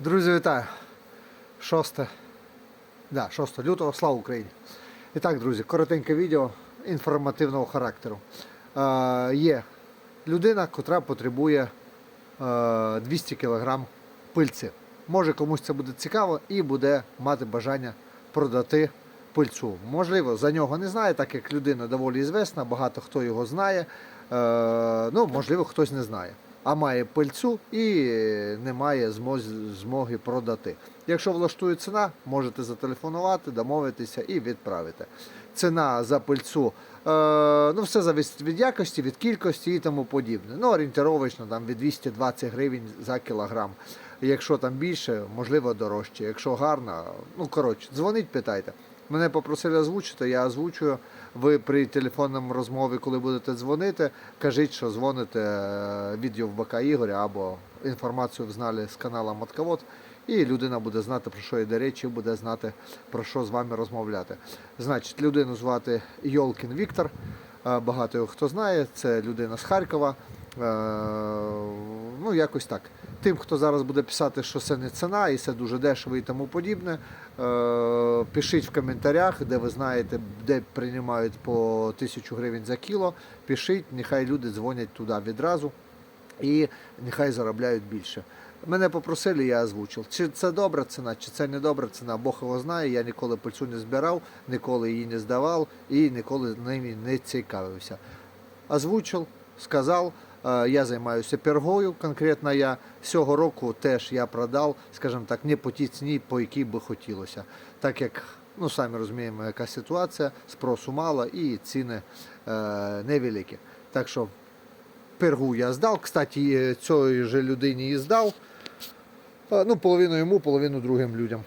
Друзі, вітаю! 6, да, 6 лютого, слава Україні! І так, друзі, коротеньке відео інформативного характеру. Е, є людина, котра потребує е, 200 кг пильці. Може комусь це буде цікаво і буде мати бажання продати пильцю. Можливо, за нього не знає, так як людина доволі звісна, багато хто його знає. Е, ну, можливо, хтось не знає. А має пильцю і не має змоги продати. Якщо влаштує ціна, можете зателефонувати, домовитися і відправити. Ціна за пильцу, е, ну все залежить від якості, від кількості і тому подібне. Ну, орієнтировочно там від 220 гривень за кілограм. Якщо там більше, можливо, дорожче. Якщо гарно, ну коротше, дзвоніть, питайте. Мене попросили озвучити, я озвучую. Ви при телефонному розмові, коли будете дзвонити, кажіть, що дзвоните е, від Євбака Ігоря або інформацію взнали з каналу Матковод, і людина буде знати, про що йде річ, і буде знати, про що з вами розмовляти. Значить, людину звати Йолкін Віктор. Е, Багато його хто знає, це людина з Харкова. Ну, якось так. Тим, хто зараз буде писати, що це не ціна і це дуже дешево і тому подібне, е, пишіть в коментарях, де ви знаєте, де приймають по тисячу гривень за кіло. Пишіть, нехай люди дзвонять туди відразу і нехай заробляють більше. Мене попросили, я озвучив. Чи це добра ціна, чи це не добра ціна, Бог його знає. Я ніколи пильцю не збирав, ніколи її не здавав і ніколи ними не цікавився. Озвучив, сказав. Е, Я займаюся пергою, конкретно я цього року теж я продав, скажімо так, не по тій ціні, по якій би хотілося. Так як, ну самі розуміємо, яка ситуація, спросу мало і ціни е, невеликі. Так що пергу я здав. Кстати, е, цієї же людині її здав. Ну, половину йому, половину другим людям.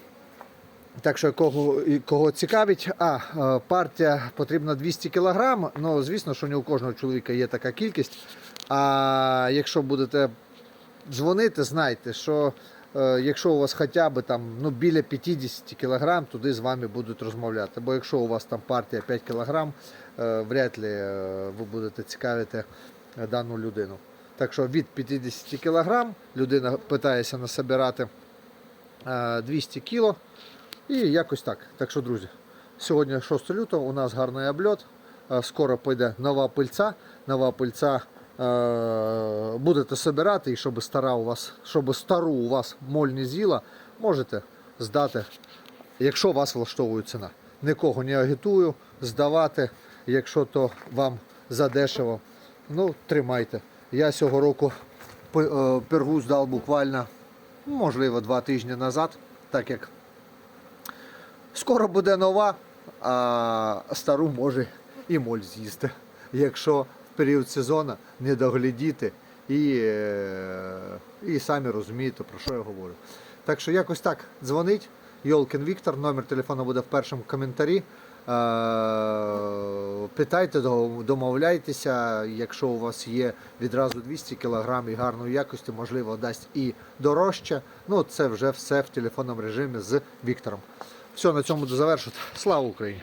Так що кого, кого цікавить, а е, партія потрібна 200 кг. Ну, звісно, що не у кожного чоловіка є така кількість. А якщо будете дзвонити, знайте, що е, якщо у вас хоча б там ну, біля 50 кг, туди з вами будуть розмовляти. Бо якщо у вас там партія 5 кг, е, вряд ли ви будете цікавити дану людину. Так що від 50 кг людина питається насобирати е, 200 кг. І якось так. Так що, друзі, сьогодні 6 лютого у нас гарний обльот. Е, Скоро піде нова пильця. Нова пильця е, будете собирати, і щоб стара у вас, щоб стару у вас моль не з'їла, можете здати, якщо вас влаштовує ціна. Нікого не агітую здавати, якщо то вам задешево. Ну, тримайте. Я цього року пергу здав буквально, можливо, два тижні назад, так як Скоро буде нова, а стару може і моль з'їсти, якщо в період сезону не доглядіти і, е, і самі розумієте, про що я говорю. Так що якось так дзвонить. Йолкін Віктор, номер телефону буде в першому коментарі. Е, Питайте, домовляйтеся, якщо у вас є відразу 200 кг і гарної якості, можливо, дасть і дорожче. Ну, це вже все в телефонному режимі з Віктором. Все, на цьому буду завершувати. Слава Україні!